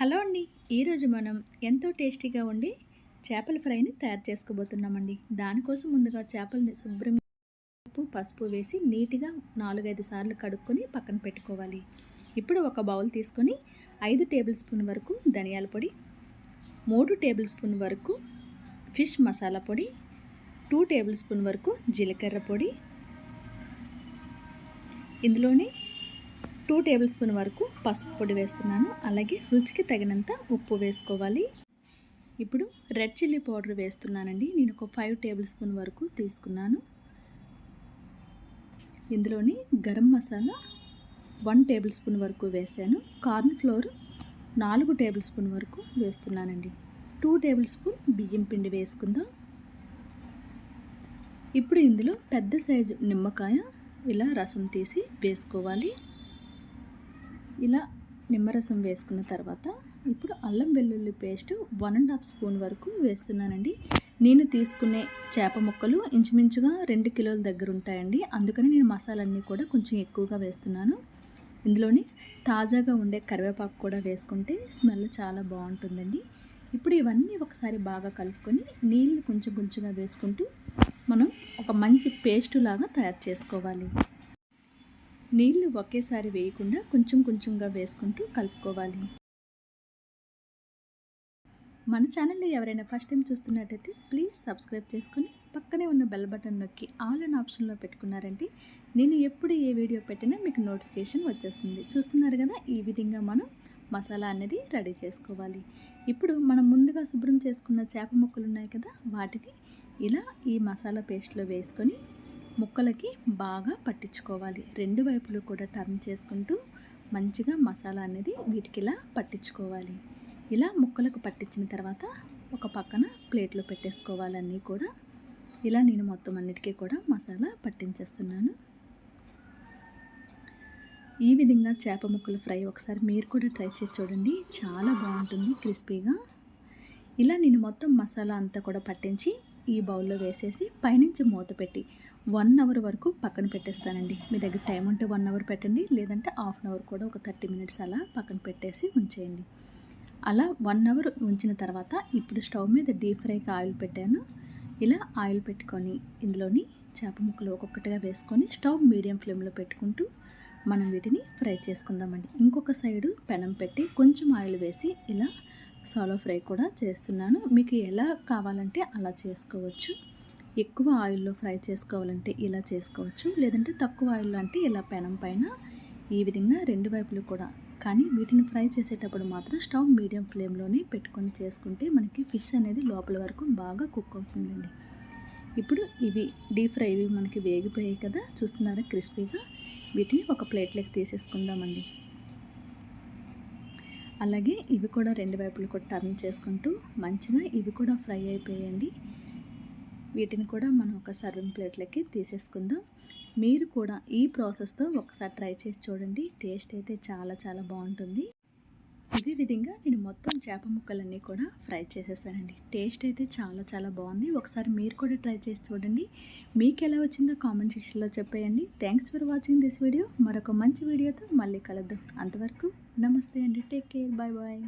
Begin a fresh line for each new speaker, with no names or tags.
Hello అండి. ఈరోజు మనం ఎంతో టేస్టీగా ఉండి చేపల ఫ్రైని తయారు చేసుకోబోతున్నామండి. దానికోసం ముందుగా చేపలని శుభ్రం ఉప్పు పసుపు వేసి నీట్గా నాలుగైదు సార్లు కడుక్కొని పక్కన పెట్టుకోవాలి. ఇప్పుడు ఒక బౌల్ తీసుకొని ఐదు టేబుల్ స్పూన్ వరకు ధనియాల పొడి మూడు టేబుల్ స్పూన్ వరకు ఫిష్ మసాలా పొడి టూ టేబుల్ స్పూన్ వరకు జీలకర్ర పొడి ఇందులోనే టూ టేబుల్ స్పూన్ వరకు పసుపు పొడి వేస్తున్నాను. అలాగే రుచికి తగినంత ఉప్పు వేసుకోవాలి. ఇప్పుడు రెడ్ చిల్లీ పౌడర్ వేస్తున్నానండి. నేను ఒక ఫైవ్ టేబుల్ స్పూన్ వరకు తీసుకున్నాను. ఇందులోని garam masala one table spoon వరకు వేసాను. కార్న్ ఫ్లోర్ నాలుగు టేబుల్ స్పూన్ వరకు వేస్తున్నానండి. టూ టేబుల్ స్పూన్ బియ్యం పిండి వేసుకుందాం. ఇప్పుడు ఇందులో పెద్ద సైజు నిమ్మకాయ ఇలా రసం తీసి వేసుకోవాలి. ఇలా నిమ్మరసం వేసుకున్న తర్వాత ఇప్పుడు అల్లం వెల్లుల్లి paste one and half spoon వరకు వేస్తున్నానండి. నేను తీసుకునే చేప ముక్కలు ఇంచుమించుగా రెండు కిలోల దగ్గర ఉంటాయండి. అందుకని నేను మసాలన్నీ కూడా కొంచెం ఎక్కువగా వేస్తున్నాను. ఇందులోని తాజాగా ఉండే కరివేపాకు కూడా వేసుకుంటే స్మెల్ చాలా బాగుంటుందండి. ఇప్పుడు ఇవన్నీ ఒకసారి బాగా కలుపుకొని నీళ్ళు కొంచెం కొంచెంగా వేసుకుంటూ మనం ఒక మంచి పేస్టు లాగా తయారు చేసుకోవాలి. నీళ్ళు ఒకేసారి వేయకుండా కొంచెం కొంచెంగా వేసుకుంటూ కలుపుకోవాలి. మన ఛానల్ని ఎవరైనా ఫస్ట్ టైం చూస్తున్నట్టయితే ప్లీజ్ సబ్స్క్రైబ్ చేసుకొని పక్కనే ఉన్న బెల్ బటన్ నొక్కి ఆల్ అన్ ఆప్షన్లో పెట్టుకున్నారంటే నేను ఎప్పుడు ఏ వీడియో పెట్టినా మీకు నోటిఫికేషన్ వచ్చేస్తుంది. చూస్తున్నారు కదా ఈ విధంగా మనం మసాలా అనేది రెడీ చేసుకోవాలి. ఇప్పుడు మనం ముందుగా శుభ్రం చేసుకున్న చేప ముక్కలు ఉన్నాయి కదా వాటిని ఇలా ఈ మసాలా పేస్ట్లో వేసుకొని ముక్కలకి బాగా పట్టించుకోవాలి. రెండు వైపులు కూడా టర్న్ చేసుకుంటూ మంచిగా మసాలా అనేది వీటికి ఇలా పట్టించుకోవాలి. ఇలా ముక్కలకు పట్టించిన తర్వాత ఒక పక్కన ప్లేట్లో పెట్టేసుకోవాలన్నీ కూడా. ఇలా నేను మొత్తం అన్నిటికీ కూడా మసాలా పట్టించేస్తున్నాను. ఈ విధంగా చేప ముక్కలు ఫ్రై ఒకసారి మీరు కూడా ట్రై చేసి చూడండి. చాలా బాగుంటుంది క్రిస్పీగా. ఇలా నేను మొత్తం మసాలా అంతా కూడా పట్టించి ఈ బౌల్లో వేసేసి పైనుంచి మూత పెట్టి వన్ అవర్ వరకు పక్కన పెట్టేస్తానండి. మీ దగ్గర టైం ఉంటే వన్ అవర్ పెట్టండి లేదంటే హాఫ్ అన్ అవర్ కూడా ఒక థర్టీ మినిట్స్ అలా పక్కన పెట్టేసి ఉంచేయండి. అలా వన్ అవర్ ఉంచిన తర్వాత ఇప్పుడు స్టవ్ మీద డీప్ ఫ్రైకి ఆయిల్ పెట్టాను. ఇలా ఆయిల్ పెట్టుకొని ఇందులోని చేప ముక్కలు ఒక్కొక్కటిగా వేసుకొని స్టవ్ మీడియం ఫ్లేమ్లో పెట్టుకుంటూ మనం వీటిని ఫ్రై చేసుకుందామండి. ఇంకొక సైడు పెనం పెట్టి కొంచెం ఆయిల్ వేసి ఇలా సాలో ఫ్రై కూడా చేస్తున్నాను. మీకు ఎలా కావాలంటే అలా చేసుకోవచ్చు. ఎక్కువ ఆయిల్లో ఫ్రై చేసుకోవాలంటే ఇలా చేసుకోవచ్చు. లేదంటే తక్కువ ఆయిల్ అంటే ఇలా పెనం పైన ఈ విధంగా రెండు వైపులు కూడా. కానీ వీటిని ఫ్రై చేసేటప్పుడు మాత్రం స్టవ్ మీడియం ఫ్లేమ్లోనే పెట్టుకొని చేసుకుంటే మనకి ఫిష్ అనేది లోపల వరకు బాగా కుక్ అవుతుందండి. ఇప్పుడు ఇవి డీప్ ఫ్రై ఇవి మనకి వేగిపోయాయి కదా. చూస్తున్నారా క్రిస్పీగా? వీటిని ఒక ప్లేట్లోకి తీసేసుకుందామండి. అలాగే ఇవి కూడా రెండు వైపులు కూడా టర్న్ చేసుకుంటూ మంచిగా ఇవి కూడా ఫ్రై అయిపోయాయండి వీటిని కూడా మనం ఒక సర్వింగ్ ప్లేట్లకి తీసేసుకుందాం. మీరు కూడా ఈ ప్రాసెస్తో ఒకసారి ట్రై చేసి చూడండి. టేస్ట్ అయితే చాలా చాలా బాగుంటుంది. ఇదే విధంగా నేను మొత్తం చేప ముక్కలన్నీ కూడా ఫ్రై చేసేసానండి. టేస్ట్ అయితే చాలా చాలా బాగుంది. ఒకసారి మీరు కూడా ట్రై చేసి చూడండి. మీకు ఎలా వచ్చిందో కామెంట్ సెక్షన్లో చెప్పేయండి. Thanks for watching this video మరొక మంచి వీడియోతో మళ్ళీ కలుద్దాం. అంతవరకు నమస్తే అండి. Take care bye bye